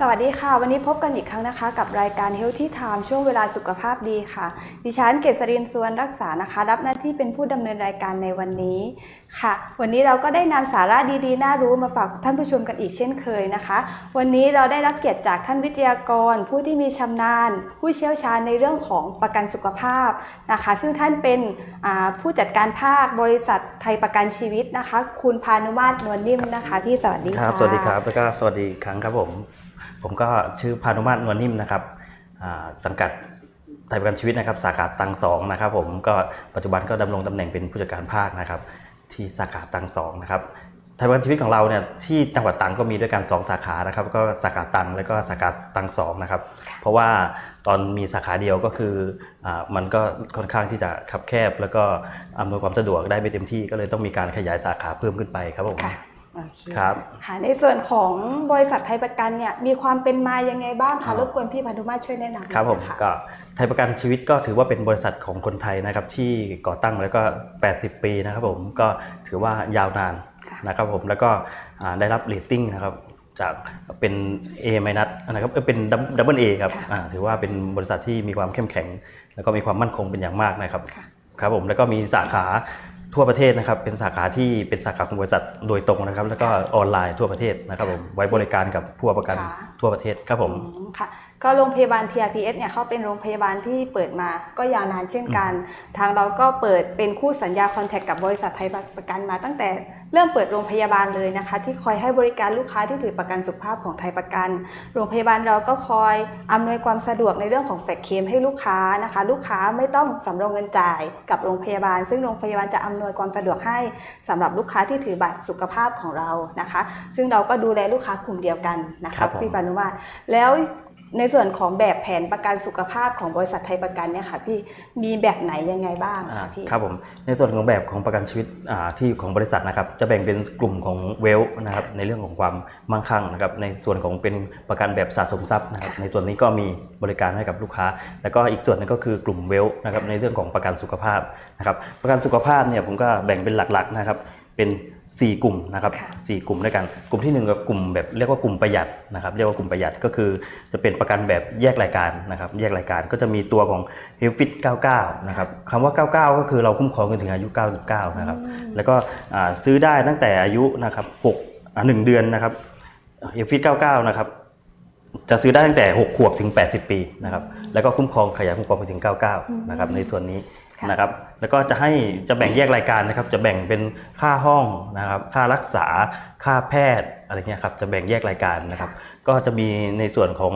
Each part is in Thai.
สวัสดีค่ะ วันนี้พบกันอีกครั้งนะคะ กับรายการ Healthy Time ช่วงเวลาสุขภาพดีค่ะ ดิฉันเกษรินทร์สวนรักษานะคะ รับหน้าที่เป็นผู้ดำเนินรายการในวันนี้ค่ะ วันนี้เราก็ได้นำสาระดีๆ น่ารู้มาฝากท่านผู้ชมกันอีกเช่นเคยนะคะ วันนี้เราได้รับเกียรติจากท่านวิทยากร ผู้ที่มีชำนาญ ผู้เชี่ยวชาญในเรื่องของประกันสุขภาพนะคะ ซึ่งท่านเป็นผู้จัดการภาคบริษัทไทยประกันชีวิตนะคะ คุณพานุมาตรนวลนิ่มนะคะ ที่สวัสดีค่ะรับสวัสดีครับแล้วก็สวัสดีครั้งครับผม ผมก็ชื่อพานุมาตรนวลนิ่มนะครับอ่าสังกัดไทยประกันชีวิตนะครับ สาขาตังสองนะครับ ผมก็ปัจจุบันก็ดำรงตำแหน่งเป็นผู้จัดการภาคนะครับ ที่สาขาตังสองนะครับไทยประกันชีวิตของเราเนี่ยที่จังหวัดตรังก็มีด้วยกันสองสาขานะครับ ก็สาขาตังแล้วก็สาขาตังสองนะครับ เพราะว่าตอนมีสาขาเดียวก็คืออามันก็ค่อนข้างที่จะคับแคบ แล้วก็อำนวยความสะดวกได้ไม่เต็มที่ก็เลยต้องมีการขยายสาขาเพิ่มขึ้นไปครับผมค่ะ โอเคครับ ค่ะในส่วนของบริษัทไทยประกันเนี่ยมีความเป็นมายังไงบ้างครัคะบรบกวนพี่พันธุมาตรช่วยแนะนำหน่อยครับผมะก็ไทยประกันชีวิตก็ถือว่าเป็นบริษัทของคนไทยนะครับที่ก่อตั้งแล้วก็ 80 ปีนะครับผมก็ถือว่ายาวนานค่ะนะครับผมแล้วก็อ่าได้รับเรตติ้งนะครับจากเป็น A ไมนัสนะครับเอ้ยเป็นดับเบิลเอครับอ่าถือว่าเป็นบริษัทที่มีความเข้มแข็ง แล้วก็มีความมั่นคงเป็นอย่างมากนะครับค่ะครับผมแล้วก็มีสาขา ทั่วประเทศนะครับ เป็นสาขาที่เป็นสาขาของบริษัทโดยตรงนะครับ แล้วก็ออนไลน์ทั่วประเทศนะครับผมไว้บริการกับผู้ประกันค่ะทั่วประเทศครับผม อืมค่ะ ก็โรงพยาบาล TRPS เนี่ยเขาเป็นโรงพยาบาลที่เปิดมาก็ยาวนานเช่นกัน ทางเราก็เปิดเป็นคู่สัญญาคอนแทคกับบริษัทไทยประกันมาตั้งแต่เริ่มเปิดโรงพยาบาลเลยนะคะ ที่คอยให้บริการลูกค้าที่ถือประกันสุขภาพของไทยประกัน โรงพยาบาลเราก็คอยอำนวยความสะดวกในเรื่องของแฟกเคมให้ลูกค้านะคะ ลูกค้าไม่ต้องสำรองเงินจ่ายกับโรงพยาบาล ซึ่งโรงพยาบาลจะอำนวยความสะดวกให้สำหรับลูกค้าที่ถือบัตรสุขภาพของเรานะคะ ซึ่งเราก็ดูแลลูกค้ากลุ่มเดียวกันนะครัคะบผมพี่ปานุมาตรแล้ว ในส่วนของแบบแผนประกันสุขภาพของบริษัทไทยประกันเนี่ยค่ะพี่มีแบบไหนยังไงบ้างอ่าคะพี่ครับผมในส่วนของแบบของประกันชีวิตอ่าที่ของบริษัทนะครับจะแบ่งเป็นกลุ่มของเวลนะครับในเรื่องของความมั่งคั่งนะครับในส่วนของเป็นประกันแบบสะสมทรัพย์นะครับในส่วนนี้ก็มีบริการให้กับลูกค้า แล้วก็อีกส่วนหนึงก็คือกลุ่มเวลนะครับในเรื่องของประกันสุขภาพนะครับประกันสุขภาพเนี่ยผมก็แบ่งเป็นหลักๆนะครับเป็น 4 กลุ่มนะครับค่ะสี่กลุ่มด้วยกัน กลุ่มที่หนึ่งก็กลุ่มแบบเรียกว่ากลุ่มประหยัดนะครับ เรียกว่ากลุ่มประหยัดก็คือจะเป็นประกันแบบแยกรายการนะครับ แยกรายการก็จะมีตัวของ h e a l t h Fit 99 นะครับคำว่า 99 ก็คือเราคุ้มครองกันถึงอายุ 99 นะครับ แล้วก็อ่าซื้อได้ตั้งแต่อายุนะครับ6อ่า1เดือนนะครับ h e a l t h Fit 99 นะครับจะซื้อได้ตั้งแต่ 6 ขวบถึง 80 ปีนะครับ แล้วก็คุ้มครองขยายคุ้มครองไปถึง 99 นะครับ ในส่วนนี้ค่ะ นะครับ แล้วก็จะให้จะแบ่งแยกรายการนะครับ จะแบ่งเป็นค่าห้องนะครับ ค่ารักษา ค่าแพทย์อะไรเงี้ยครับ จะแบ่งแยกรายการนะครับ ก็จะมีในส่วนของ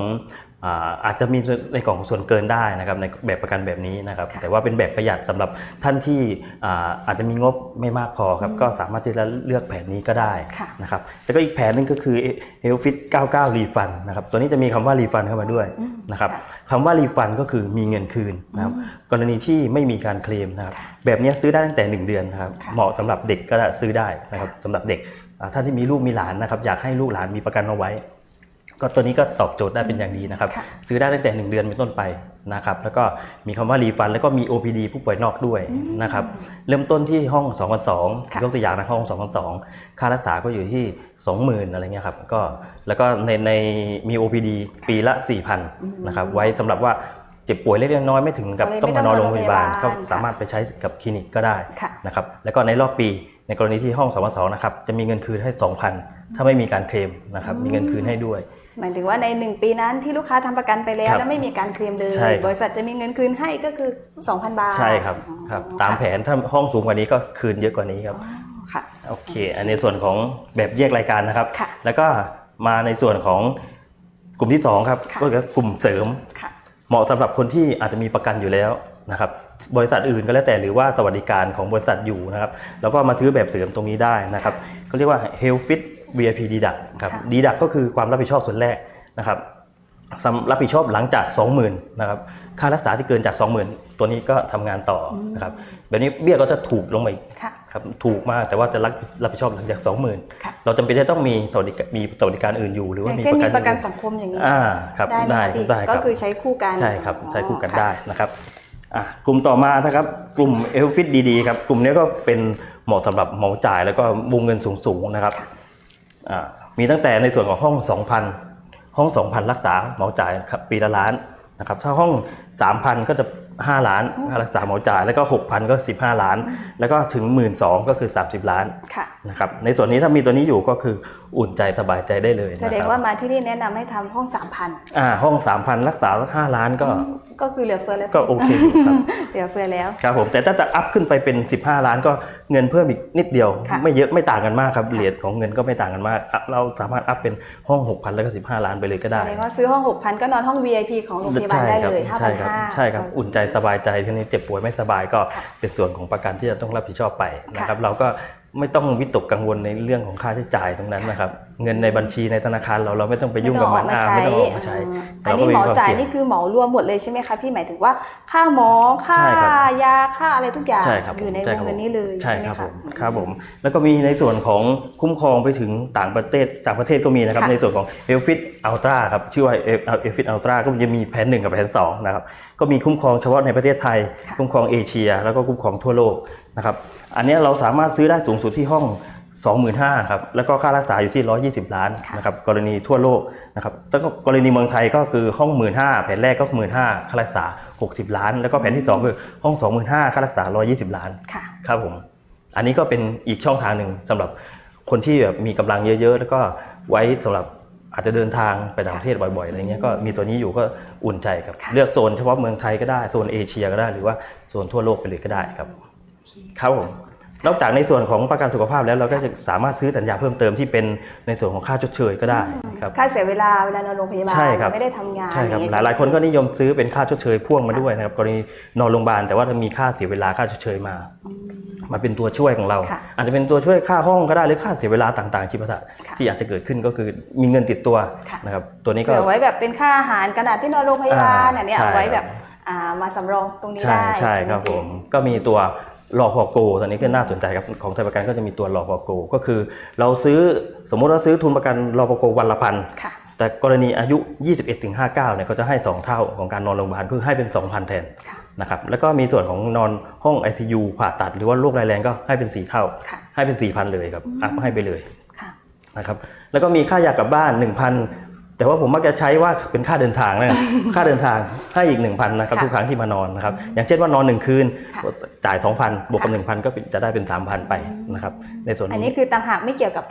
อ่าอาจจะมีในของส่วนเกินได้นะครับในแบบประกันแบบนี้นะครับค่ะแต่ว่าเป็นแบบประหยัดสำหรับท่านที่อ่าอาจจะมีงบไม่มากพอครับก็สามารถที่จะเลือกแผนนี้ก็ได้ค่ะนะครับแล้วก็อีกแผนหนึงก็คือ Health Fit 99 Refund นะครับตัวนี้จะมีคำว่า Refund เข้ามาด้วยอืมนะครับค่ะคำว่า Refund ก็คือมีเงินคืนนะครับอืมกรณีที่ไม่มีการเคลมนะครับแบบนี้ซื้อได้ตั้งแต่ 1 เดือนนะครับค่ะเหมาะสำหรับเด็กก็ซื้อได้นะครับสำหรับเด็กอ่าท่านที่มีลูกมีหลานนะครับอยากให้ลูกหลานมีประกันเอาไว้ ก็ตัวนี้ก็ตอบโจทย์ได้เป็นอย่างดีนะครับค่ะซื้อได้ตั้งแต่ 1 เดือนเป็นต้นไปนะครับ แล้วก็มีคำว่ารีฟันแล้วก็มี OPD ผู้ป่วยนอกด้วยนะครับ เริ่มต้นที่ห้อง2,200ค่ะยกตัวอย่างนะห้อง2,200ค่ารักษาก็อยู่ที่ 20,000อะไรเงี้ยครับ ก็แล้วก็ในในมี OPD ปีละ 4,000นะครับ ไว้สำหรับว่าเจ็บป่วยเล็กๆน้อยๆไม่ถึงกับก็เลยต้องมานอนโรงพยาบาลไม่ต้องนอนโรงพยาบาลก็สามารถไปใช้กับคลินิกก็ได้ค่ะนะครับแล้วก็ในรอบปีในกรณีที่ห้อง2,200นะครับจะมีเงินคืนให้ 2,000 ถ้าไม่มีการเคลมนะครับมีเงินคืนให้ด้วย หมายถึงว่าในหนึ่งปีนั้นที่ลูกค้าทำประกันไปแล้วครับแล้วไม่มีการเคลมเลยใช่ครับบริษัทจะมีเงินคืนให้ก็คือ 2,000 บาท ใช่ครับครับ ตามแผนถ้าห้องสูงกว่านี้ก็คืนเยอะกว่านี้ครับอ๋อค่ะโอเค อันในส่วนของแบบแยกรายการนะครับค่ะแล้วก็มาในส่วนของกลุ่มที่สองครับค่ะก็คือกลุ่มเสริมค่ะเหมาะสำหรับคนที่อาจจะมีประกันอยู่แล้วนะครับบริษัทอื่นก็แล้วแต่หรือว่าสวัสดิการของบริษัทอยู่นะครับ แล้วก็มาซื้อแบบเสริมตรงนี้ได้นะครับก็เรียกว่า Health Fit VIP Deduct ครับค่ะ Deduct ก็คือความรับผิดชอบส่วนแรกนะครับสำรับผิดชอบหลังจาก 20,000นะครับค่ารักษาที่เกินจาก 20,000 ตัวนี้ก็ทำงานต่ออนะครับแบบนี้เบี้ยก็จะถูกลงมาอีกค่ะครับถูกมากแต่ว่าจะรับรับผิดชอบหลังจากค่ะ20,000 เราจำเป็นจะต้องมีสวัสดิการมีสวัสดิการอื่นอยู่หรืออว่าย่างมีเช่นมีประกันอื่สังคมอย่างนี้อ่าครับได้ไหมได้คะพี่ได้คก็รับคือใช้คู่กันใช่ครับใช้คู่กันอ๋อได้นะครับอะกลุ่มต่อมานะครับกลุ่มเอลฟิตดีๆครับกลุ่มนี้ก็เป็นเหมาะสำหรับเหมาจ่ายแล้วก็วงเงินสูงๆนะครับอ่า มีตั้งแต่ในส่วนของห้อง 2,000 ห้อง 2,000 รักษาเหมาจ่ายครับปีละล้านนะครับถ้าห้อง 3,000 ก็จะ 5 ล้านค่ารักษาเหมาจ่ายแล้วก็ 6,000 ก็ 15 ล้าน แล้วก็ถึง 12,000ก็คือ 30 ล้านค่ะนะครับในส่วนนี้ถ้ามีตัวนี้อยู่ก็คืออุ่นใจสบายใจได้เลยแสนะดงครับว่ามาที่นี่แนะนำให้ทำห้อง 3,000อ่าห้อง 3,000 รักษา 5 ล้านก็ ก็คือเหลือเฟือแล้วก็โอเคอยู่ครับเหลือเฟือแล้วครับผมแต่ถ้าจะอัพขึ้นไปเป็น 15 ล้านก็เงินเพิ่มอีกนิดเดียวค่ะไม่เยอะไม่ต่างกันมากครับเหรียญของเงินก็ไม่ต่างกันมากอะเราสามารถอัพเป็นห้อง 6,000 แล้วก็ 15 ล้านไปเลยก็ได้แสดงว่าซื้อห้อง 6,000 ก็นอนห้อง VIP ของโรงพยาบาลได้เลยใช่ครับ5,500ใช่ครับอุ่นใจสบายใจทีนี้เจ็บป่วยไม่สบายก็ค่ะเป็นส่วนของประกันที่จะต้องรับผิดชอบไปนะครับค่ะเราก็ ไม่ต้องวิตกกังวลในเรื่องของค่าใช้จ่ายตรงนั้นค่ะนะครับ เงินในบัญชีในธนาคารเราเราไม่ต้องไปยุ่งกับมันไม่อ่าต้องไม่ต้องออออกกมามาใช้ใช้อืมอันนี้เราก็หมอควจ่ายเสี่งนี่คือเหมารวมหมดเลยใช่ไหมคะพี่หมายถึงว่าค่าหมอค่าใช่ครับยาค่าอะไรทุกอย่างใช่ครับอยู่ในช่วคงรับเงินนี้เลยใช่ไหมครับผคะมครับผมแล้วก็มีในส่วนของคุ้มครองไปถึงต่างประเทศต่างประเทศก็มีนะครับค่ะในส่วนของ e l f i t Ultra ครับชื่อว่า e l f i t Ultra ก็จะมีแผนหนึ่งกับแผนสองนะครับก็มีคุ้มครองเฉพาะในประเทศไทยค่ะคุ้มครองเอเชีย แล้วก็คุ้มครองทั่วโลก นะครับ อันเนี้ยเราสามารถซื้อได้สูงสุดที่ห้อง 25,000ครับ แล้วก็ค่ารักษาอยู่ที่ 120 ล้านค่ะนะครับ กรณีทั่วโลกนะครับ แล้วก็กรณีเมืองไทยก็คือห้อง 15,000แผนแรกก็ 15,000ค่ารักษา 60 ล้าน แล้วก็แผนที่สองคือห้อง 25,000ค่ารักษา 120 ล้านค่ะครับผม อันนี้ก็เป็นอีกช่องทางหนึ่งสำหรับคนที่แบบมีกำลังเยอะ ๆ แล้วก็ไว้สำหรับอาจจะเดินทางไปต่างประเทศบ่อยๆอะไรเงี้ยก็มีตัวนี้อยู่ก็อุ่นใจครับค่ะเลือกโซนเฉพาะเมืองไทยก็ได้โซนเอเชียก็ได้หรือว่าโซนทั่วโลกไปเลยก็ได้ครับ ครับผมนอกจากในส่วนของประกันสุขภาพแล้วเราก็จะสามารถซื้อสัญญาเพิ่มเติมที่เป็นในส่วนของค่าชดเชยก็ได้ครับค่าเสียเวลาเวลานอนโรงพยาบาลใช่ครับไม่ได้ทำงานใช่ครับองหเงี้ลายๆคนก็นิยมซื้อเป็นค่าชดเชยพ่วงมาด้วยนะครับกรณีนอนโรงพยาบาลแต่ว่าถ้ามีค่าเสียเวลาค่าชดเชยมาอืมมาเป็นตัวช่วยของเราค่ะอาจจะเป็นตัวช่วยค่าห้องก็ได้หรือค่าเสียเวลาต่างๆชีพะค่ะที่อาจจะเกิดขึ้นก็คือมีเงินติดตัวค่ะนะครับตัวนี้ก็เผื่อไว้แบบเป็นค่าอาหารกระดาษที่นอนโรงพยาบาลอ่าอันเนี้ยใช่เอาไว้ครับแบบอ่ามาสำรองตรงนี้ใช่ได้ใช่ไหครับพี่ผมก็มีตัว รอพอโก ตอนนี้ก็น่าสนใจครับของไทยประกันก็จะมีตัวรอพอโก ก็คือ เราซื้อสมมติว่าซื้อทุนประกันรอพอโกวันละพันค่ะแต่กรณีอายุ 21-59เนี่ยเขาจะให้ 2 เท่าของการนอนโรงพยาบาลคือให้เป็น 2,000 แทนค่ะนะครับแล้วก็มีส่วนของนอนห้อง ICU ผ่าตัด หรือว่าโรคร้ายแรงก็ให้เป็น 4 เท่าค่ะให้เป็น 4,000 เลยครับอัพให้ไปเลยค่ะนะครับแล้วก็มีค่ายากลับบ้าน1,000 แต่ว่าผมมักจะใช้ว่าเป็นค่าเดินทางนะค่าเดินทางให้อีก 1,000นะครับค่ะทุกครั้งที่มานอนนะครับอย่างเช่นว่านอน 1 คืนค่ะจ่าย 2,000 บวกกับ 1,000 ก็เป็นจะได้เป็น 3,000 ไปนะครับในส่วนอันนี้นี้คือต่างหากไม่เกี่ยวกับ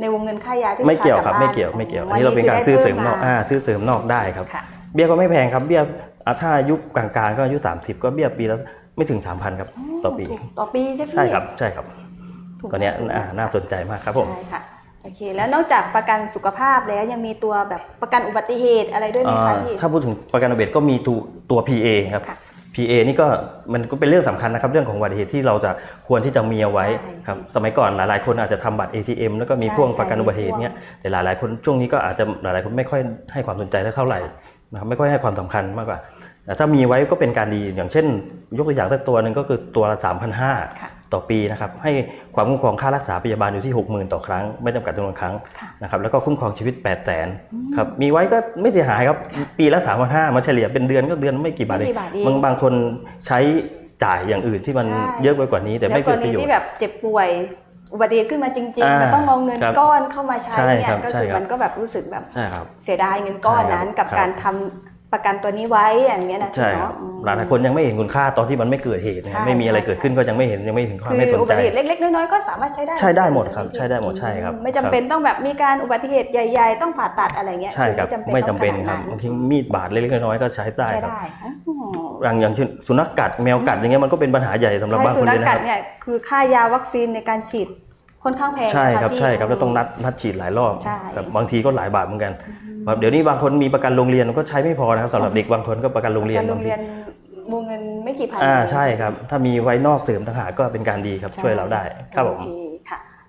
ในวงเงินค่ายาที่ไม่เกี่ยวครับลูไม่ค้าเกี่ยวกลับไม่เกี่ยวบ้อันนี้เราเป็นการซื้อเสริมนอกวัอ่าซื้อเสริมนอกได้ครับค่ะเบี้ยก็ไม่แพงครับเบี้ยอะถ้าอายุกลางๆก็อายุ 30 ก็เบี้ยปีละไม่ถึง 3,000ครับต่อปีถูกต่อปีใช่ไหมใช่ครับใช่ครับถูกตัวเนี้ยอ่าน่าสนใจมากครับผมใช่ค่ะ โอเค แล้วนอกจากประกันสุขภาพแล้วยังมีตัวแบบประกันอุบัติเหตุอะไรด้วยไหมคะอ่าพี่ ถ้าพูดถึงประกันอุบัติเหตุก็มีตัวตัว PA ครับ ค่ะ PA นี่ก็มันก็เป็นเรื่องสำคัญนะครับ เรื่องของอุบัติเหตุที่เราจะควรที่จะมีเอาไว้ใช่ครับสมัยก่อนหลายๆ คนอาจจะทำบัตร ATM แล้วก็มีใช่พ่วงใช่ประกันอุบัติเหตุเนี่ยแต่หลายๆ คนช่วงนี้ก็อาจจะหลายๆคนไม่ค่อยให้ความสนใจเท่าไหร่นะครับไม่ค่อยให้ความสำคัญมากกว่าแต่ถ้ามีไว้ก็เป็นการดีอย่างเช่น ยกตัวอย่างสักตัวหนึ่งก็คือตัวละ3,500 ค่ะ ต่อปีนะครับให้ความคุ้มครองค่ารักษาพยาบาลอยู่ที่ 60,000 ต่อครั้ง ไม่จำกัดจำนวนครั้งค่ะนะครับแล้วก็คุ้มครองชีวิต 8 0 0 0 0 0ครับมีไว้ก็ไม่เสียหายครับปีละ3 5 0 0มาเฉลี่ยเป็นเดือนก็เดือนไม่กี่บาทไม่เอกี่งบาทเองบางบางคนใช้จ่ายอย่างอื่นที่มันใช่เยอะไปกว่านี้ แต่ไม่แล้วกเกิรดปณีระโยชที่น์แบบเจ็บป่วยอุบัติเหตุขึ้นมาจริงอ่าๆมันต้องเอาเงินครับก้อนเข้ามาใช้ใช่เนี่ครัยบก็ใช่คือครับมันก็แบบรู้สึกแบบใช่ครับเสียดายเงินก้อนนั้นใช่ครับกับครับการทำ ประกันตัวนี้ไว้อย่างเงี้ยนะใช่พี่ครับเนาะอืม หลายๆคนยังไม่เห็นคุณค่าตอนที่มันไม่เกิดเหตุนะใช่ไม่มีอะไรใช่ เกิดขึ้นก็ยังไม่เห็นยังไม่ถึงความคือไม่สนอุใจ บัติเหตุเล็กๆ น้อยๆ ก็สามารถใช้ได้ใช้ได้หมดครับพี่ใช้ได้หมดใช่ครับ ไม่จำเป็นต้องแบบมีการอุบัติเหตุใหญ่ๆ ต้องผ่าตัดอะไรเงี้ยใช่ครับอไม่จำเป็นต้องครับขนาดบางนั้นทีมีดบาดเล็กๆน้อยๆก็ใช้ได้ใช้ครับได้อ๋ออย่างอย่างเช่นสุนัขกัดแมวกัดอย่างเงี้ยมันก็เป็นปัญหาใหญ่สำหรับบางใช่คสุนนัเลขยนะคกัรัดบเนี่ยคือค่ายาวัคซีนในการฉีด ค่อนข้างแพงใช่นะะครับพี่ใช่ครับแล้วต้องนัดนัดฉีดหลายรอบใช่ครับบางทีก็หลายบาทเหมือนกันครับเดี๋ยวนี้บางคนมีประกันโรงเรียนก็ใช้ไม่พอนะครับสำหรับเด็กบางคนก็ประกันโรงเรียนการโรงบางทีเรียนวงเงินไม่กี่พันอ่าเงใช่ครับ ถ้ามีไว้นอกเสริมต่างหากก็เป็นการดีครับใช่ช่วยเราได้ครับผมโอเคค่ะ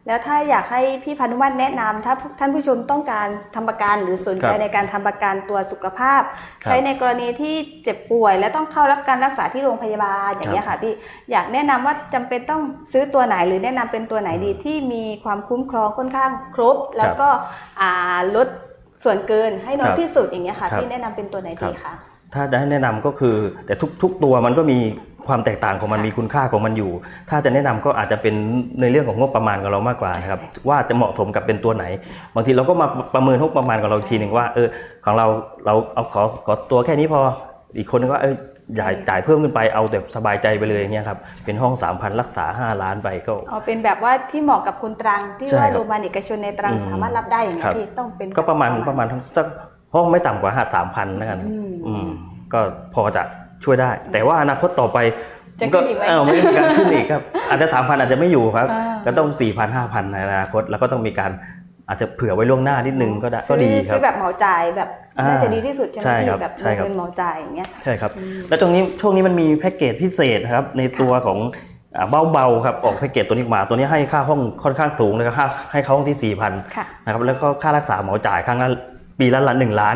แล้วถ้าอยากให้พี่พานุวัฒน์แนะนำถ้าท่านผู้ชมต้องการทำประกันหรือสนใจครับในการทำประกันตัวสุขภาพครับใช้ในกรณีที่เจ็บป่วย และต้องเข้ารับการรักษาที่โรงพยาบาลอย่างนี้ยค่ะพี่อยากแนะนำว่าจำเป็นต้องซื้อตัวไหนหรือแนะนำเป็นตัวไหนดีที่มีความคุ้มครองค่อนข้างครบ แล้วก็อ่าลดส่วนเกินให้น้อยครับที่สุดอย่างเงี้ยค่ะครับพี่แนะนำเป็นตัวไหนดีคะถ้าจะให้แนะนำก็คือแต่ทุกทุกตัวมันก็มี ความแตกต่างของมันค่ะมีคุณค่าของมันอยู่ ถ้าจะแนะนำก็อาจจะเป็นในเรื่องของงบประมาณของเรามากกว่านะครับว่าจะเหมาะสมกับเป็นตัวไหน บางทีเราก็มาประเมินงบประมาณของเราอีกทีหนึ่งว่าเออของเราเราเอาขอขอตัวแค่นี้พออีกคนนึงว่าเออจ่ายจ่ายเพิ่มขึ้นไปเอาแต่สบายใจไปเลยอย่างเงี้ยครับเป็นห้อง 3,000 รักษา 5 ล้านไปก็เอาเป็นแบบว่าที่เหมาะกับคุณตรังที่ใช่ว่าครับโรงพยาบาลเอกชนในตรังอืมสามารถรับได้อย่างครันี้บที่ต้องเป็นก็ประมาณประมาณทั้งสักห้องไม่ต่ำกว่าห้าสามพันนะครับอืมอืมก็พอจะ ช่วยได้ แต่ว่าอนาคตต่อไปจะก็ขึ้นอีกไหมเออไม่มีการขึ้นอีกครับ อาจจะสามพันอาจจะไม่อยู่ครับอ่าก็ต้องสี่พันห้าพันในอนาคตแล้วก็ต้องมีการอาจจะเผื่อไว้ล่วงหน้านิดนึงก็ได้ก็ซื้อดีครัซื้บอแบบเหมาจ่ายแบบอ่าน่าจะดีที่สุดใช่ไหมใช่ครับพี่แบบใช่ครับเงินเหมาจ่ายอย่างเงี้ยใช่ครับอืมแล้วตรงนี้ช่วงนี้มันมีแพ็กเกจพิเศษนะครับในตัวของอ่าเบาๆครับออกแพ็กเกจตัวนี้มาตัวนี้ให้ค่าห้องค่อนข้างสูงเลยครับให้เขาห้องที่ 4,000ค่ะนะครับแล้วก็ค่ารักษาเหมาจ่ายครั้งละปีละละหนึ่งล้าน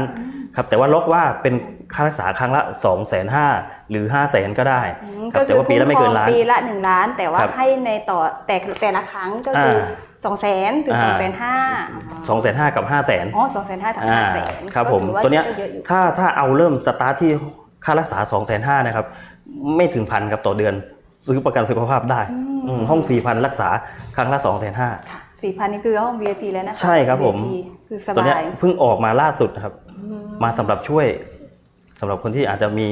ครับแต่ว่าล็อกว่าเป็น ค่ารักษาครั้งละ2องแสนห้าหรือ5้าแสนก็ได้อืมครัก็บแต่คือว่าปีคุ้มละไม่ครเกิองนล้าน ปีละหนึ่งล้าน แต่ว่าครับให้ในต่อแต่แต่ละครั้งก็คืออาสองแสนถึงสองแสนห้าสองแสนห้ากับห้าแสน อ๋อสองแสนห้าถึงห้าแสนครับผมก็ถือว่าตัวเนี้ยก็เยอะอยู่ ถ้าถ้าเอาเริ่มสตาร์ทที่ค่ารักษา2องแสนห้านะครับ ไม่ถึงพันครับต่อเดือน ซื้อประกันสุขภาพได้อืม อืมห้อง4,000รักษาครั้งละ2องแสนห้า ค่ะสี่พันนี่คือห้อง VIP แล้วนะคะ ใช่ครับผม VIP คือสตัวเนี้บายยเพิ่งออกมาล่าสุดนะครับ อืม มาสำหรับช่วย สำหรับคนที่อาจจะมี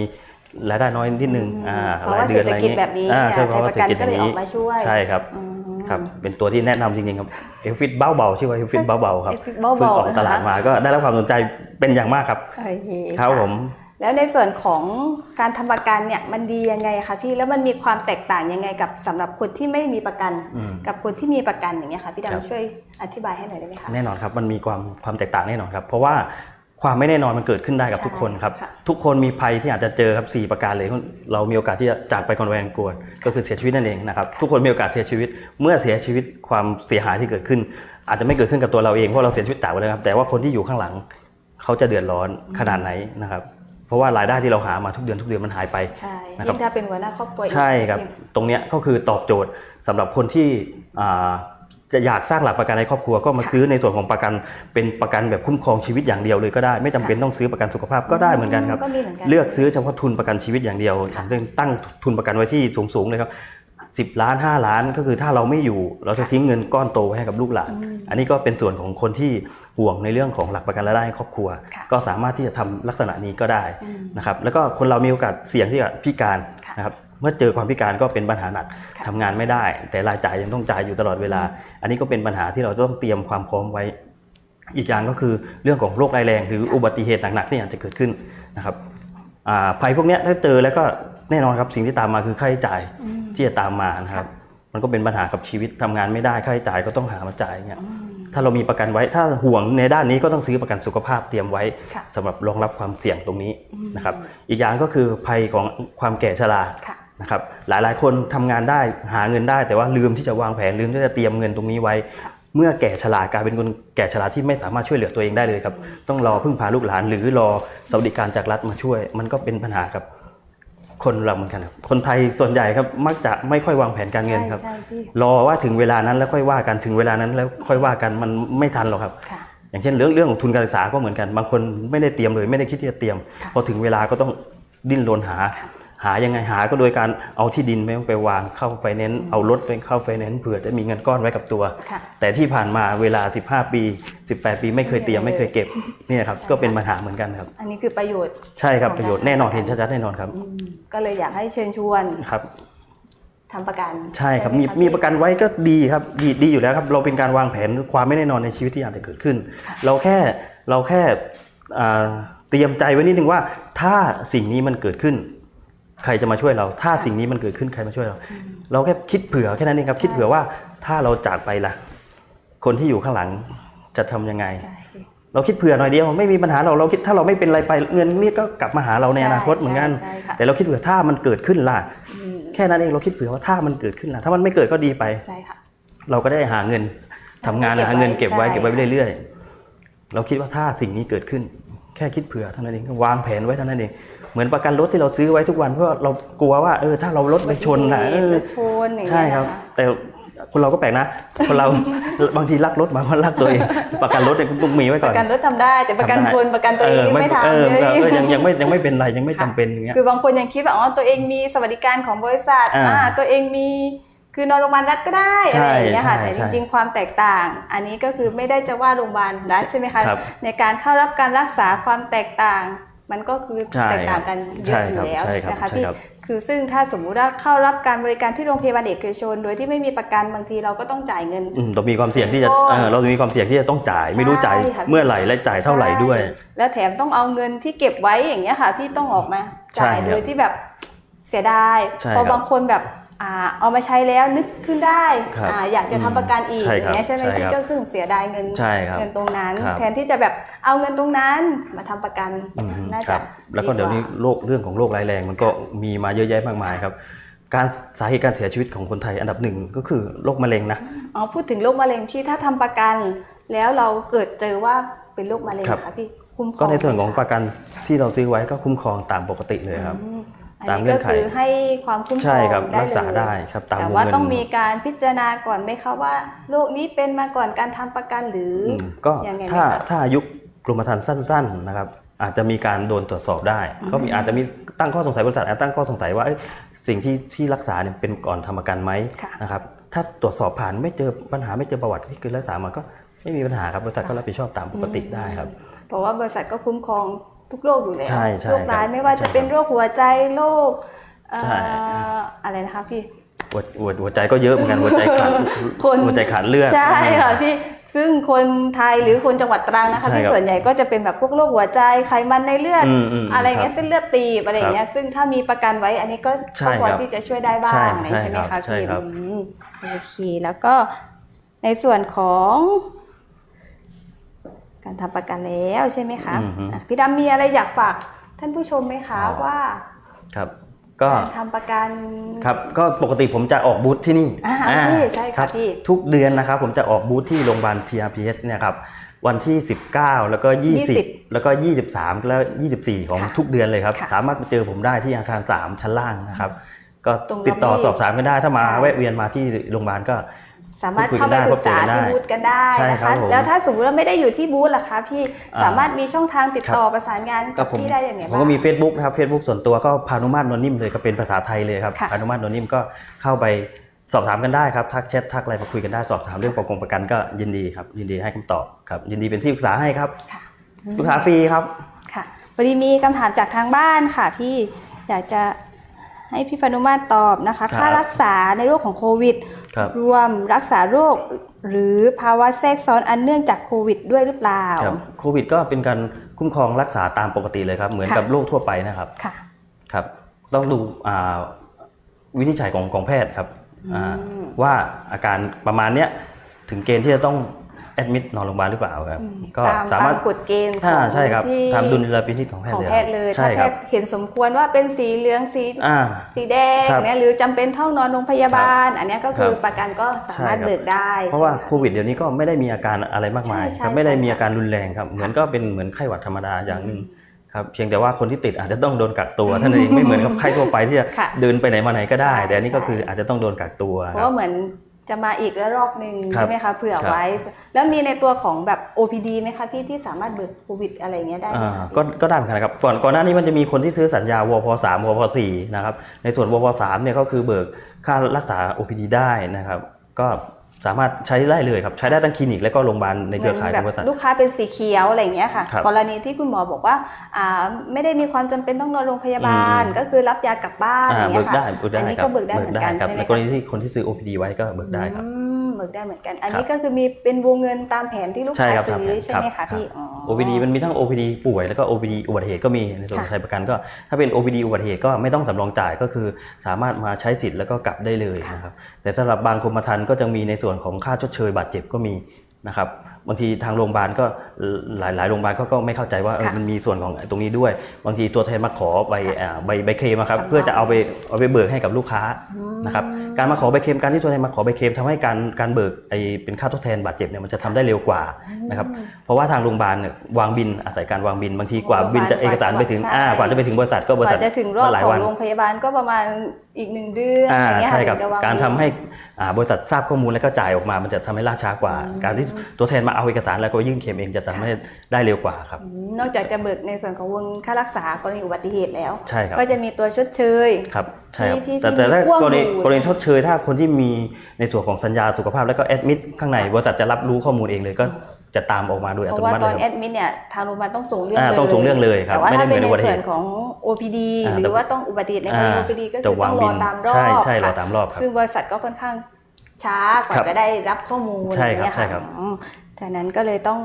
รายได้น้อยนิดนึงอืมอ่าเพราะว่าหลยดือนเศรษฐกิจแบบนี้อ่าเนี่ยใช่เพราะว่าไทยประกันเศรษฐกิจก็เลยอย่างออกมาช่วยใช่ครับอืมครับ เป็นตัวที่แนะนำจริงๆครับเอฟฟิตเบาเบาๆชื่อว่าเอฟฟิตเบาเบาๆครับ Effit เบาๆเพิ่งออกตลาดนะคะมาก็ได้รับความสนใจเป็นอย่างมากครับโอเคครับะผมแล้วในส่วนของการทำประกันเนี่ยมันดียังไงคะพี่แล้วมันมีความแตกต่างยังไงกับสำหรับคนที่ไม่มีประกันอืมกับคนที่มีประกันอย่างเงี้ยค่ะพี่ครับดำช่วยอธิบายให้หน่อยได้ไหมคะแน่นอนครับมันมีความความแตกต่างแน่นอนครับ เพราะว่า ความไม่แน่นอนมันเกิดขึ้นได้กับใช่ทุกคนครับค่ะทุกคนมีภัยที่อาจจะเจอครับสี่ประการเลย เรามีโอกาสที่จะจากไปก่อนวัยอันควรก็คือเสียชีวิตนั่นเองนะครับ ทุกคนมีโอกาสเสียชีวิต เมื่อเสียชีวิตความเสียหายที่เกิดขึ้น อาจจะไม่เกิดขึ้นกับตัวเราเองเพราะเราเสียชีวิตจากไปแล้วครับ แต่ว่าคนที่อยู่ข้างหลัง เขาจะเดือดร้อนขนาดไหนนะครับ เพราะว่ารายได้ที่เราหามาทุกเดือนทุกเดือนมันหายไปใช่นะครับยิ่งถ้าเป็นหัวหน้าครอบครัวอีกใช่ครับ ตรงเนี้ยก็คือตอบโจทย์สำหรับคนที่อ่า จะอยากสร้างหลักประกันในครอบครัวก็มาซื้อในส่วนของประกันเป็นประกันแบบคุ้มครองชีวิตอย่างเดียวเลยก็ได้ ไม่จำเป็นต้องซื้อประกันสุขภาพก็ได้เหมือนกันครับ ก็มีเหมือนกัน เลือกซื้อเฉพาะทุนประกันชีวิตอย่างเดียวอย่างเช่นตั้งทุนประกันไว้ที่สูงๆเลยครับ10ล้าน 5 ล้านก็คือถ้าเราไม่อยู่ เราจะทิ้งเงินก้อนโตไว้ให้กับลูกหลานอืมอันนี้ก็เป็นส่วนของคนที่ห่วงในเรื่องของหลักประกันรายได้ให้ครอบครัวค่ะก็สามารถที่จะทำลักษณะนี้ก็ได้อืมนะครับแล้วก็คนเรามีโอกาสเสี่ยงที่จะพิการค่ะนะครับ เมื่อเจอความพิการก็เป็นปัญหาหนักค่ะทำงานไม่ได้ แต่รายจ่ายยังต้องจ่ายอยู่ตลอดเวลา อันนี้ก็เป็นปัญหาที่เราต้องเตรียมความพร้อมไว้ อีกอย่างก็คือเรื่องของโรคร้ายแรงหรืออุบัติเหตุหนักๆที่อาจจะเกิดขึ้นนะครับอ่าภัยพวกเนี้ยถ้าเจอแล้วก็แน่นอนครับสิ่งที่ตามมาคือค่าใช้จ่ายอืมที่จะตามมานะครับ มันก็เป็นปัญหากับชีวิตทำงานไม่ได้ค่าใช้จ่ายก็ต้องหามาจ่ายเงี้ยอืมถ้าเรามีประกันไว้ถ้าห่วงในด้านนี้ก็ต้องซื้อประกันสุขภาพเตรียมไว้ค่ะสำหรับรองรับความเสี่ยงตรงนี้อืมนะครับ อีกอย่างก็คือภัยของความแก่ชราค่ะ นะครับหลายๆ คนทำงานได้หาเงินได้ แต่ว่าลืมที่จะวางแผนลืมที่จะเตรียมเงินตรงนี้ไว้ค่ะเมื่อแก่ชรากลายเป็นคนแก่ชราที่ไม่สามารถช่วยเหลือตัวเองได้เลยครับต้องรอพึ่งพาลูกหลาน หรือรอสวัสดิการจากรัฐมาช่วย มันก็เป็นปัญหากับคนเราเหมือนกันครับคนไทยส่วนใหญ่ครับมักจะไม่ค่อยวางแผนการเงินครับใช่ใช่พี่รอว่าถึงเวลานั้นแล้วค่อยว่ากันถึงเวลานั้นแล้วค่อยว่ากันมันไม่ทันหรอกครับค่ะอย่างเช่นเรื่องเรื่องของทุนการศึกษาก็เหมือนกัน บางคนไม่ได้เตรียมเลยไม่ได้คิดที่จะเตรียมค่ะพอถึงเวลาก็ต้องดิ้นรนหาค่ะ หายังไงหาก็โดยการเอาที่ดินไปไปวางเข้าไฟแนนซ์เอารถไปเข้าไฟแนนซ์เผื่อจะมีเงินก้อนไว้กับตัว ค่ะแต่ที่ผ่านมาเวลา 15 ปี 18 ปีไม่เคยเตรียมไม่เคยเก็บเนี่ยครับก็เป็นปัญหาเหมือนกันครับ อันนี้คือประโยชน์ใช่ครับของประโยชน์การแน่นอนทำประกันเห็นชัดๆแน่นอนครับอืมก็เลยอยากให้เชิญชวนครับ ทำประกันใช่ครับไหมีคะมีพี่ประกันไว้ก็ดีครับดีดีอยู่แล้วครับ เราเป็นการวางแผนความไม่แน่นอนในชีวิตที่อาจจะเกิดขึ้น เราแค่เราแค่อ่าเตรียมใจไว้นิดนึงว่า ถ้าสิ่งนี้มันเกิดขึ้น ใครจะมาช่วยเรา ถ้าสิ่งนี้มันเกิดขึ้นใครมาช่วยเรา เราแค่คิดเผื่อแค่นั้นเองครับ คิดเผื่อว่าถ้าเราจากไปล่ะ คนที่อยู่ข้างหลังจะทำยังไงใช่พี่เราคิดเผื่อหน่อยเดียวไม่มีปัญหาเราเราคิดถ้าเราไม่เป็นอะไรไปเงินนี่ก็กลับมาหาเราในอนาคตเหมือนกันใช่ค่ะแต่เราคิดเผื่อถ้ามันเกิดขึ้นล่ะอืมแค่นั้นเองเราคิดเผื่อว่าถ้ามันเกิดขึ้นล่ะ ถ้ามันไม่เกิดก็ดีไปใช่ค่ะเราก็ได้หาเงินทำงานเก็บไว้หาเงินเก็บไว้ใช่เก็บไว้เรื่อยๆเราคิดว่าถ้าสิ่งนี้เกิดขึ้น แค่คิดเผื่อเท่านั้นเองวางแผนไว้เท่านั้นเอง เหมือนประกันรถที่เราซื้อไว้ทุกวัน เพื่อเรากลัวว่าเออถ้าเรารถไปชนนะเออรถชนอย่างใช่เงี้ยครับนะคะแต่คนเราก็แปลกนะคนเราบางทีรักรถบางคนรักตัวเองประกันรถเนี่ยต้องมีไว้ปก่อนระกันรถทำได้ แต่ประกันทำได้คนประกันตัวเองเออนี่ไม่เออทำเลยเออยังยังไม่ยังไม่เป็นไรยังไม่จำเป็นอย่างเงี้ยคือบางคนยังคิดว่าอ๋อตัวเองมีสวัสดิการของบริษัทอ่าอ่าตัวเองมีคือนอนโรงพยาบาลรัฐก็ได้ใช่อะไรอย่างเงี้ยค่ะใช่แต่ใช่จริงๆความแตกต่าง อันนี้ก็คือไม่ได้จะว่าโรงพยาบาลรัฐใช่ไหมคะครับในการเข้ารับการรักษาความแตกต่าง มันก็คือใช่แตกต่างกันเยใช่อะอยู่ครับแล้วใช่ครับนะคะใช่พี่ครับคือซึ่งถ้าสมมุติว่าเข้ารับการบริการที่โรงพยาบาลเอกชน โดยที่ไม่มีประกันบางทีเราก็ต้องจ่ายเงินอืมเรามีความเสี่ยงที่จะโอ้เออเรามีความเสี่ยงที่จะต้องจ่ายไม่รู้จ่ายใช่ค่ะเมื่อไหร่และจ่ายเท่าไหร่ด้วยใช่แล้วแถมต้องเอาเงินที่เก็บไว้อย่างเงี้ยค่ะ พี่ต้องออกมาใช่จ่ายครับโดยที่แบบเสียดายใช่เพราะครับบางคนแบบ อ่าเอามาใช้แล้วนึกขึ้นได้ครับอ่าอยากจะทำประกันอีกใช่อครับย่างเงี้ยใช่ไหมใช่พี่ครับก็ซึ่งเสียดายเงินใช่ครับเงินตรงนั้น ครับ แทนที่จะแบบเอาเงินตรงนั้นมาทำประกันอืมน่าคจะรับแล้วก็เดี๋ยวนี้โรคเรื่องของโรคร้ายแรงมันก็มีมาเยอะแยะมากมายครับ การสาเหตุการเสียชีวิตของคนไทยอันดับหนึ่งก็คือโรคมะเร็งนะ อ๋อพูดถึงโรคมะเร็งที่ถ้าทำประกัน แล้วเราเกิดเจอว่าเป็นโรคมะเร็งครับ ค่ะพี่คุ้มครองก็ในส่วนของไหมปคะระกันที่เราซื้อไว้ก็คุ้มครองตามปกติเลยครับ อืม อันตามนี้เงื่ก็อนไขคือให้ความคุ้มครใช่องครับได้รักษาเลยได้ครับตามแต่วงว่าเงินต้องมีการพิจารณาก่อนไหมคะว่าโรคนี้เป็นมาก่อนการทำประกันหรืออือมก็ยังไงไหมถ้าคะถ้าอายุกรมธรรม์สั้น ๆนะครับ อาจจะมีการโดนตรวจสอบได้ ก็มีอาจจะมีตั้งข้อสงสัยบริษัทอาจจะตั้งข้อสงสัยว่าเอ้ยสิ่งที่ที่รักษาเนี่ยเป็นก่อนทำประกันไหมค่ะนะครับ ถ้าตรวจสอบผ่านไม่เจอปัญหาไม่เจอประวัติที่คือรักษามาก็ไม่มีปัญหาครับบริษัทก็รับผิดชอบตามปกติได้ครับ เพราะว่าบริษัทก็คุ้มครอง ทุกโรคอยู่แล้วใช่ใช่โรคร้ายครับไม่ว่าใช่จะเป็นโรคหัวใจโรคเอ่อใช่ อะไรนะคะพี่ หัวหัวหัวใจก็เยอะเหมือนกันหัวใจขาดคน หัวใจขาดเลือด ใช่ค่ะพี่ซึ่งคนไทยหรือคนจังหวัดตรังนะคะใช่พี่ครับส่วนใหญ่ก็จะเป็นแบบพวกโรคหัวใจไขมันในเลือดอืมอืมอะไรเงี้ยครับเส้นเลือดตีบอะไรอย่างเงี้ยซึ่งถ้ามีประกันไว้อันนี้ก็ใช่ก็พอครับที่จะช่วยได้บ้าใช่งอะไรใช่ใช่ไหมครัคะบใช่พี่ครับ อืมโอเคแล้วก็ในส่วนของ การทำประกันแล้วใช่ไหมคะอือฮึอะพี่ดำมีอะไรอยากฝากท่านผู้ชมไหมคะอ๋อว่าครับก็การทำประกันครับก็ปกติผมจะออกบูธที่นี่อ่าอ่าพี่ใช่ค่ะรับพี่ทุกเดือนนะครับผมจะออกบูธที่โรงพยาบาล TRPS เนี่ยครับวันที่ 19 แล้วก็ 20 แล้วก็ 23 แล้ว 24 ของค่ะทุกเดือนเลยครับค่ะสามารถมาเจอผมได้ที่อาคาร 3 ชั้นล่างนะครับ ก็ตรงติดต่อล็อบบี้สอบถามกันได้ถ้ามาใช่แวะเวียนมาที่โรงพยาบาลก็ สามารถพูดคุยเข้าไปกันได้ปรึกษาพบเจอกันได้ที่บูธกันได้ใช่นะครัคะบผมแล้วถ้าสมมติว่าไม่ได้อยู่ที่บูธล่ะคะพี่อ่าสามารถมีช่องทางติดต่อครับประสานงานก็กับผมพี่ได้อย่างไรผมบ้างก็มี Facebook นะครับ Facebook ส่วนตัวก็พานุมาตรนวลนิ่มเลยก็เป็นภาษาไทยเลยครับค่ะพานุมาตรนวลนิ่มก็เข้าไปสอบถามกันได้ครับทักแชททักอะไรมาคุยกันได้สอบถามเรื่องประกงประกันก็ยินดีครับ ยินดีให้คำตอบครับ ยินดีเป็นที่ปรึกษาให้ครับค่ะปรึกษาฟรีครับค่ะพอดีมีคำถามจากทางบ้านค่ะ พี่อยากจะให้พี่ฟานุมาตรตอบนะคะครับค่ารักษาในโรคของโควิดค รับรวมรักษาโรคหรือภาวะแทรกซ้อนอันเนื่องจากโควิดด้วยหรือเปล่าครับโควิดก็เป็นการคุ้มครองรักษาตามปกติเลยครับ เหมือนค่ะกับโรคทั่วไปนะครับค่ะครับ ต้องดูอ่าวินิจฉัยของของแพทย์ครับอ่าอืมว่าอาการประมาณเนี้ยถึงเกณฑ์ที่จะต้อง แอดมิดนอนโรงพยาบาลหรือเปล่าครับ ก็ตามสามารถตามกฎเกณฑ์ขถ้าองใช่ครับที่ทำดุลยพินิจของแพทย์ของเลยแพทย์เลยใช่ถ้าแพครับทย์เห็นสมควรว่าเป็นสีเหลืองสีอ่าสีแดงครับเนี่ยหรือจำเป็นต้องนอนโรงพยาบาล อันเนี้ยก็คือครับประกันก็สามารถใช่ครับเบิกได้ เพราะว่าใช่ไหมโควิดเดี๋ยวนี้ก็ไม่ได้มีอาการอะไรมากมายใช่ใช่ครับไม่ได้ใช่มีค่ะอาการรุนแรงครับ เหมือนก็เป็นเหมือนไข้หวัดธรรมดาอย่างหนึ่งครับเพียงแต่ว่าคนที่ติดอาจจะต้องโดนกักตัวเท่านั้นเองไม่เหมือนกับไข้ทั่วไปที่จะค่ะเดินไปไหนมาไหนก็ได้ใช่แต่อันนี้ก็ใช่คืออาจจะต้องโดนกักตัวเพคราะรับว่าเหมือน จะมาอีกระลอกหนึ่งครับใช่ไหมคะเผื่อครับไว้ แล้วมีในตัวของแบบ OPD ไหมคะพี่ที่สามารถเบิกโควิดอะไรเงี้ยได้ไหมอ่าคะก็ก็ได้เหมือนกันครับก่อนก่อนหน้านี้มันจะมีคนที่ซื้อสัญญาวพสามวพสี่นะครับในส่วนวพสามเนี่ยก็คือเบิกค่ารักษา OPD ได้นะครับ ก็ สามารถใช้ได้เลยครับ ใช้ได้ทั้งคลินิกและก็โรงพยาบาลในเครือข่ายเหขมือนงบริษัแบทบลูกค้าเป็นสีเขียวอะไรเงี้ยค่ะครับกรณีที่คุณหมอบอกว่าอ่าไม่ได้มีความจำเป็นต้องนอนโรงพยาบาลอืมก็คือรับยากลับบ้านอะไรอ่าเงี้เบิยกค่ะได้เบิกได้อันนี้ครัก็บเบิกได้เหมือนกันครับใช่ไหมในคะกรณีที่คนที่ซื้อ OPD ไว้ก็เบิกได้ครับ อืมเบิกได้เหมือนกัน อันครันี้บก็คือมีเป็นวงเงินตามแผนที่ลูกใช่ค้าครับซื้อตามแผนใช่ไหมครัคะบพี่อ๋อ OPD มันมีทั้ง OPD ป่วยแล้วก็ OPD อุบัติเหตุก็มีในส่วนของค่ะไทยประกันก็ ถ้าเป็น OPD อุบัติเหตุก็ไม่ต้องสำรองจ่ายก็คือสามารถมาใช้สิทธิ์แล้วก็กลับได้เลยนะครับแต่สำหรับบางกรมธรรม์ก็จะมีในส่วนของค่าชดเชยบาดเจ็บก็มีนะครับ บางทีทางโรงพยาบาลก็หลายหลายโรงพยาบาลก็ก็ไม่เข้าใจว่าเออค่ะมันมีส่วนของตรงนี้ด้วย บางทีตัวแทนมาขอใบค่ะอ่าใบใบเคลมอะครับสำเนาเพื่อจะเอาไปเอาไปเบิกให้กับลูกค้าอืมนะครับการมาขอใบเคลมการที่ตัวแทนมาขอใบเคลมทำให้การการเบิกไอเป็นค่าทดแทนบาดเจ็บเนี่ยมันจะทำได้เร็วกว่านะครับเพราะว่าทางโรงพยาบาลเนี่ยวางบินอาศัยการวางบินบางทีกว่าโรงพยาบาลบินจะเอกสารไปถึงใช่อ่ากว่าจะไปถึงบริษัทก็บกริษัว่าทจะถึงรอบหลายของวันโรงพยาบาลก็ประมาณอีกหนึ่งเดือนอ่าอย่างเงี้ยใช่ครับถึงจะวงการบินทำให้อ่าบริษัททราบข้อมูลแล้วก็จ่ายออกมา มันจะทำให้ล่าช้ากว่าอืมการที่ตัวแทนมาเอาเอกสารแล้วก็ยื่นเคลมเองจะทำให้ได้เร็วกว่าครับอืมนอกจากจะเบิกในส่วนของวงค่ารักษากรณีอุบัติเหตุแล้ว ใช่ครับ ก็จะมีตัวชดเชย ครับ ใช่ครับที่แต่ที่แต่ถ้ามีพ่วงกรณีอยู่กรณีชดเชย ถ้าคนที่มีในส่วนของสัญญาสุขภาพแล้วก็แอดมิดข้างในบริษัทจะรับรู้ข้อมูลเองเลยก็จะตามออกมาโดยอัเพตราะโนว่ามัติตเลอนยคแอรับดมิดเนี่ยทางโรงพยาบาลต้องส่งเรื่องอ่าเลยต้องส่งเรื่องเลยครับแต่ว่าไม่ได้ถ้าเป็นเหมืในอนอุบัติเหตุส่วนของ OPD อ่าหรือว่าต้องอุบัติเหตุในกรณีอ่า OPD ก็จะคือวาต้องงรบิอนตามรอบใช่ใช่รอค่ะตามรอบครับซึ่งบริษัทก็ค่อนข้าง ช้ากว่าครับจะได้รับข้อมูลใช่ครับอย่างเงี้ยใช่ครับอืมแต่นั้นก็เลยต้อง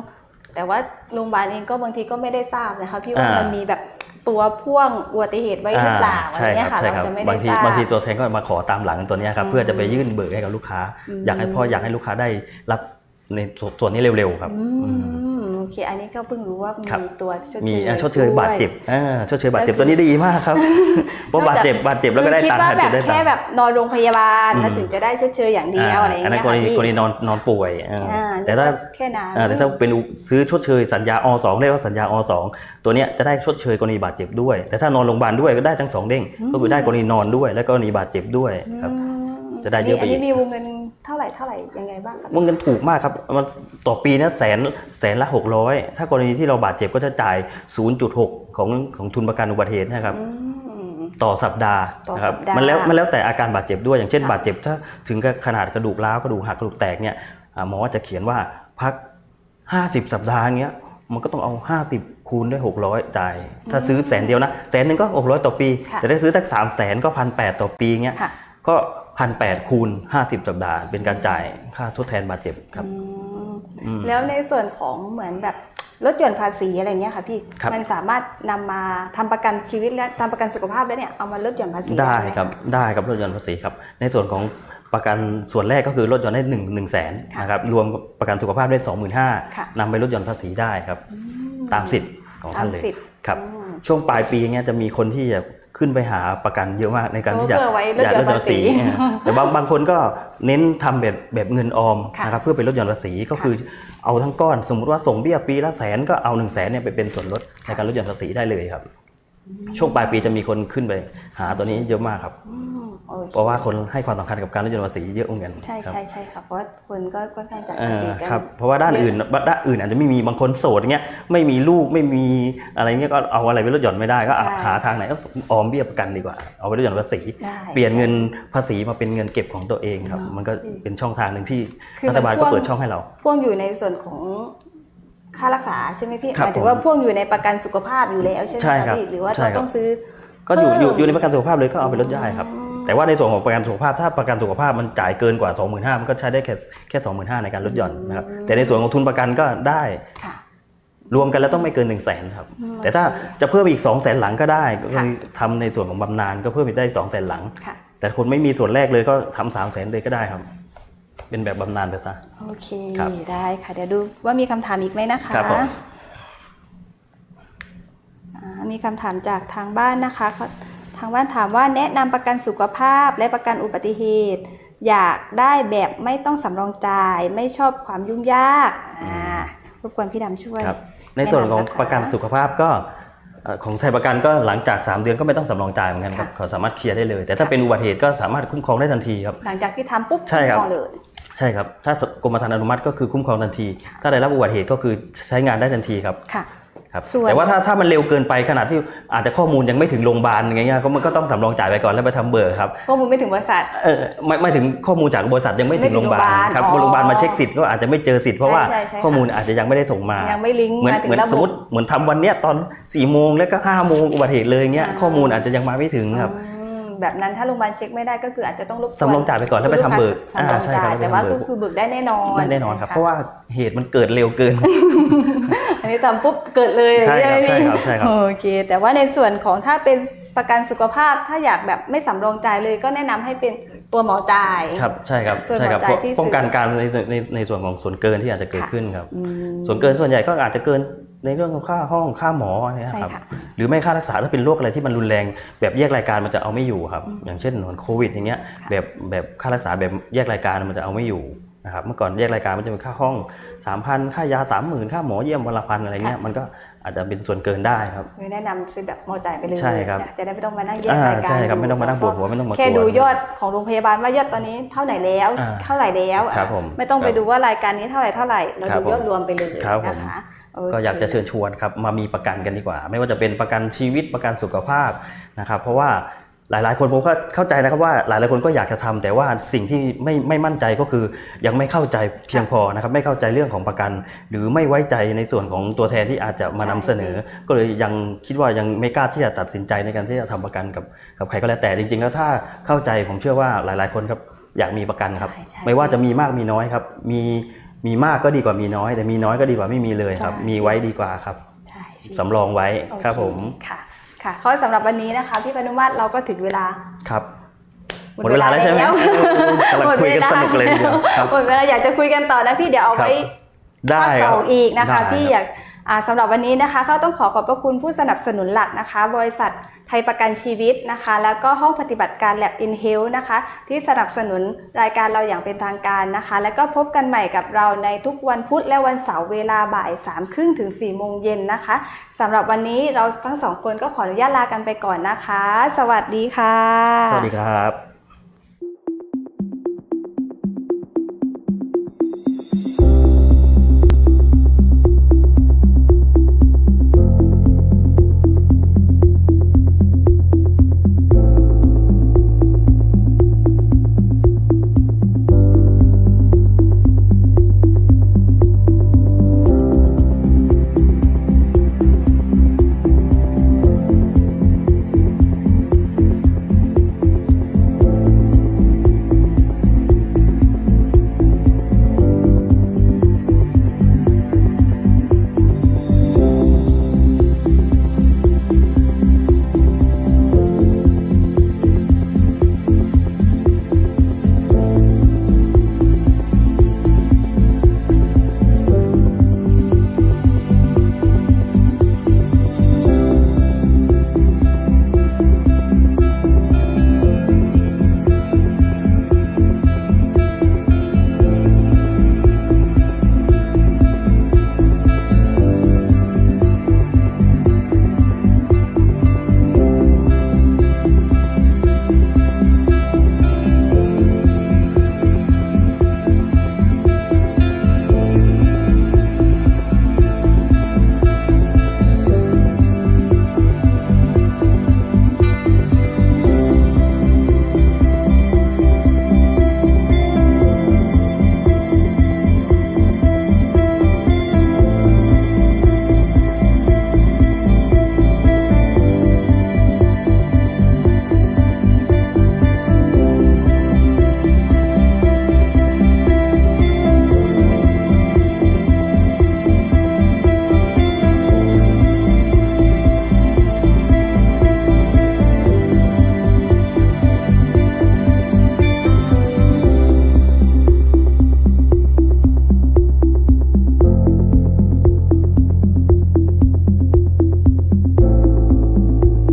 แต่ว่าโรงพยาบาลเองก็บางทีก็ไม่ได้ทราบนะคะพี่ว่าอ่ามั มันมีแบบตัวพ่วงอุบัติเหตุไว้หรือเปล่าอะไรใช่เงี้คยรับค่ะ ใช่เราครับจะไม่บาได้งทีทราบ บางทีตัวแทนก็มาขอตามหลังตัวเนี้ยครับอืมเพื่อจะไปยื่นเบิกให้กับลูกค้า อืม อยากให้พ่ออยากให้ลูกค้าได้รับในส่วนนี้เร็วๆครับอือืมมโอเคอันนี้ก็เพิ่งรู้ว่าครับ มีตัวชดเชยมีอะชดเชยด้วบาดเจ็บอ่าชดเชยบาดเจ็บก็คือตัวนี้ดีมากครับเพราะบาดเจ็บบาดเจ็บแล้วก็ได้คือคิดตังค์ว่าบาดแบเจ็บบได้ตังแค่ค์ แบบนอนโรงพยาบาลอืม แล้วถึงจะได้ชดเชยอย่างเดียวอะไรอย่างอันเงี้นั้ยนกรณีค่ะพี่กรณีนอนนอนป่วยอ่าอ่าแต่ถ้า แค่นั้น อ่าแต่ถ้าเป็นซื้อชดเชยสัญญาอ2เรียกว่าสัญญาอ2ตัวเนี้ยจะได้ชดเชยกรณีบาดเจ็บด้วย แต่ถ้านอนโรงพยาบาลด้วยก็ได้ทั้งสองเด้งก็คือได้กรณีนอนด้วยและกรณีบาดเจ็บด้วยครับ อืมจะได้เยอะไปนอีนี้กมีวงเงิน เท่าไหร่เท่าไหร่ยังไงบ้างคะวงเงินถูกมากครับมันต่อปีนะแสนแสนละ600ถ้ากรณีที่เราบาดเจ็บก็จะจ่าย 0.6 ของของทุนประกันอุบัติเหตุนะครับ อืม ต่อสัปดาห์ต่อนะครับสัปดาห์มันแล้วมันแล้วแต่อาการบาดเจ็บด้วยอย่างเช่น ค่ะ บาดเจ็บถ้าถึงกับขนาดกระดูกร้าวกระดูกหักกระดูกแตกเนี่ยอ่าหมอจะเขียนว่าพัก 50 สัปดาห์เงี้ยมันก็ต้องเอา 50 คูณด้วย 600จ่ายถ้าซื้อแสนเดียวนะแสนหนึ่งก็ 600 ต่อปี ค่ะ แต่ถ้าซื้อตั้งสามแสนก็พันแปดต่อปีเงี้ย ค่ะ ก็ พันแปดคูณ50สัปดาห์ เป็นการจ่ายค่าทดแทนบาดเจ็บครับอืมอืม แล้วในส่วนของเหมือนแบบลดหย่อนภาษีอะไรเงี้ยค่ะพี่ ครับ มันสามารถนำมาทำประกันชีวิตและทำประกันสุขภาพแล้วเนี่ยเอามาลดหย่อนภาษีได้หมะครับได้ครับลดหย่อนภาษีครับในส่วนของประกันส่วนแรกก็คือลดหย่อนได้หนึ่งหนึ่งแสนค่ะนะครับรวมประกันสุขภาพได้สองหมื่นห้าค่ะ นำไปลดหย่อนภาษีได้ครับ อืตามสิทธิ์ของท่านเลยตมสิทธิ์ครับ อืม ช่วงปลายปีเนี้ยจะมีคนที่จะ ขึ้นไปหาประกันเยอะมากในการที่จะเพื่อไว้ลดหย่อนภาษีเออแต่บางบางคนก็เน้นทำแบบแบบเงินออมค่ะนะครับเพื่อไปลดหย่อนภาษีก็คือเอาทั้งก้อน สมมุติว่าส่งเบี้ยปีละแสนก็เอาหนึ่งแสนเนี่ยไปเป็นส่วนลดในการลดหย่อนภาษีได้เลยครับ ช่วงปลายปีจะมีคนขึ้นไปหาตัวนี้เยอะมากครับ อืมโอคเพราะว่าคนให้ความสำคัญกับการลดหย่อนภาษีเยอะเหมือนกันใช่ครับใช่ใช่ค่ะเพราะว่าคนก็ค่อนข้างจ่ายเอภาอษีกัน ครับเพราะว่าด้านอื่นด้านอื่นอาจจะไม่มีบางคนโสดอย่างเงี้ยไม่มีลูกไม่มีอะไรเงี้ยก็เอาอะไรไปลดหย่อนไม่ได้ก็หาทางไหนก็ออมเบี้ยประกันดีกว่าเอาไปลดหย่อนภาษี ได้เปลี่ยนเงินภาษีมาเป็นเงินเก็บของตัวเองครับเนาะมันก็เป็นช่องทางหนึ่งที่คือรัฐบาลมันพ่ก็วงเปิดช่องให้เรา พ่วงอยู่ในส่วนของ ค่ารักษาใช่ไหมพี่ครับหมายถึผงมว่าพ่วงอยู่ในประกันสุขภาพอยู่แล้วใช่ไหมใช่ครับพี่หรือว่าใช่เราครับ ต้องซื้อ ก็อยู่เพิ่มอยู่อยู่ในประกันสุขภาพเลยก็เอาไปลดได้ครับอืมแต่ว่าในส่วนของประกันสุขภาพถ้าประกันสุขภาพมันจ่ายเกินกว่า 25,000มันก็ใช้ได้แค่แค่25,000ในการลดหย่อนนะครับแต่ในส่วนของทุนประกันก็ได้ค่ะ รวมกันแล้วต้องไม่เกิน1นึ่งแสนครับอืมแต่ถ้าจะเพิ่มอีก2องแสนหลังก็ได้ก็ค่ะคือทำในส่วนของบำนาญก็เพิ่มอีกได้2องแสนหลัง ค่ะ แต่คนไม่มีส่วนแรกเลยก็ทำสามแสนเลยก็ได้ครับ เป็นแบบบำนาญไปซะ โอเค ครับได้ค่ะ เดี๋ยวดูว่ามีคำถามอีกไหมนะคะครับผม อ่ามีคำถามจากทางบ้านนะคะเขาทางบ้านถามว่าแนะนำประกันสุขภาพและประกันอุบัติเหตุ อยากได้แบบไม่ต้องสำรองจ่าย ไม่ชอบความยุ่งยากอ่ารบกวนพี่ดำช่วย ครับ ในส่วนของแนะนำนะคะประกันสุขภาพก็เอ่อของไทยประกันก็หลังจาก 3 เดือนก็ไม่ต้องสำรองจ่ายเหมือนกันครับค่ะ เขาสามารถเคลียร์ได้เลย แต่ถ้าเป็นอุบัติเหตุก็สามารถคุ้มครองได้ทันทีครับ หลังจากที่ทำปุ๊บใช่ครับมองเลยใช่ครับ ถ้ากรมธรรม์อนุมัติก็คือคุ้มครองทันที ถ้าได้รับอุบัติเหตุก็คือใช้งานได้ทันทีครับ ค่ะ ครับส่วนแต่ว่าถ้าถ้ามันเร็วเกินไปขนาดที่อาจจะข้อมูลยังไม่ถึงโรงพยาบาลอย่างเงี้ยก็มันก็ต้องสำรองจ่ายไปก่อนแล้วไปทำเบิกครับ ข้อมูลไม่ถึงบริษัท เออไม่ไม่ถึงข้อมูลจากบริษัทยังไม่ถึงโรงพยาบาลครับไม่ถึงโรงพยาบาลโรงพยาบาลอ๋อมาเช็คสิทธิ์ก็อาจจะไม่เจอสิทธิ์เพราะว่าใช่ใช่ใช่ข้อมูลอาจจะยังไม่ได้ส่งมา ยังไม่ลิงก์เหมือนมาถึเหงมือนระสบมมบติเหมือนทำวันเนี้ยตอน4ี่โมงแล้วก็5้าโมงอุบัติเหตุเลยเงี้ยอ่าข้อมูลอาจจะยังมาไม่ถึงครับอืม แบบนั้นถ้าโรงพยาบาลเช็คไม่ได้ก็คืออาจจะต้องรบกวนสำรองจ่ายไปก่อนแล้วไปทำเบิกสำรองอ่าใช่ครับจ่ายแต่ว่าก็คือเบิกได้แน่นอนได้แน่นอนครับะเพราะว่าเหตุมันเกิดเร็วเกิน อันนี้ทำปุ๊บเกิดเลยใช่ครับไหมพี่ใช่ครับใช่ครับโอเค แต่ว่าในส่วนของถ้าเป็นประกันสุขภาพถ้าอยากแบบไม่สำรองจ่ายเลยก็แนะนำให้เป็นตัวเหมาจ่ายครับใช่ครับตัวใช่ครับหัวใจที่ป้องกันการในในในส่วนของส่วนเกินที่อาจจะเกิดค่ะขึ้นครับอืมส่วนเกินส่วนใหญ่ก็อาจจะเกิน ในเรื่องของค่าห้องค่าหมออะไรเงี้ยใช่ครับค่ะหรือไม่ค่ารักษาถ้าเป็นโรคอะไรที่มันรุนแรง แบบแยกรายการมันจะเอาไม่อยู่ครับ อย่างเช่นเหมือนโควิด อย่างเงี้ยค่ะแบบแบบค่ารักษาแบบแยกรายการมันจะเอาไม่อยู่นะครับเมื่อก่อนแยกรายการมันจะเป็นค่าห้อง 3,000 ค่ายา 30,000 ค่าหมอเยี่ยมวันละพันอะไรเงี้ยมันก็อาจจะเป็นส่วนเกินได้ครับไม่แนะนำซื้อแบบเหมาจ่ายไปเลยใช่ครับนะจะได้ไม่ต้องมานั่งแยกอ่ารายการใช่ครับไม่ต้องมานั่งปวดหัวไม่ต้องมาแค่กลัวดูยอดของโรงพยาบาลว่ายอดตอนนี้เท่าไหร่แล้วอ่าเท่าไหร่แล้วครับผมไม่ต้องไปครับดูว่ารายการนี้เท่าไหร่เท่าไหร่เราครับดูยอดผมรวมไปเลยครับผมนะคะโค ก็อยากจะเชิญชวนครับมามีประกันกันดีกว่า ไม่ว่าจะเป็นประกันชีวิตประกันสุขภาพนะครับ เพราะว่าหลาย ๆ คนผมก็เข้าใจนะครับว่าหลาย ๆ คนก็อยากจะทำแต่ว่าสิ่งที่ไม่ไม่มั่นใจก็คือยังไม่เข้าใจเพียงพอนะครับไม่เข้าใจเรื่องของประกัน หรือไม่ไว้ใจในส่วนของตัวแทนที่อาจจะมานำเสนอ ก็เลยยังคิดว่ายังไม่กล้าที่จะตัดสินใจในการที่จะทำประกันกับกับใครก็แล้วแต่จริง ๆ แล้วถ้าเข้าใจผมเชื่อว่าหลาย ๆ คนครับอยากมีประกันครับใช่ใช่ไม่ว่าจะมีมากมีน้อยครับมี มีมากก็ดีกว่ามีน้อย แต่มีน้อยก็ดีกว่าไม่มีเลยครับใช่มีไว้ดีกว่าครับใช่พี่สำรองไว้โอเครับผมค่ะ ค่ะข้อสำหรับวันนี้นะคะ พี่พานุมาตรเราก็ถึงเวลา ครับหมดเวลาแล้วใช่ไหมเออกำลังคุยกันสนุกเลยทีเดียวครับ หมดเวลาอยากจะคุยกันต่อนะพี่เดี๋ยวเอาครับไว้ได้ข้อคสรัอบงอีกนะคะได้พี่รับอยากอ่า สำหรับวันนี้นะคะก็ต้องขอขอบพระคุณผู้สนับสนุนหลักนะคะ บริษัทไทยประกันชีวิตนะคะ แล้วก็ห้องปฏิบัติการ Lab in Health นะคะ ที่สนับสนุนรายการเราอย่างเป็นทางการนะคะ แล้วก็พบกันใหม่กับเราในทุกวันพุธและวันเสาร์เวลาบ่าย3ามครึ่งถึง4ี่โมงเย็นนะคะสำหรับวันนี้เราทั้งสองคนก็ขออนุญาตลากันไปก่อนนะคะ สวัสดีค่ะ สวัสดีครับ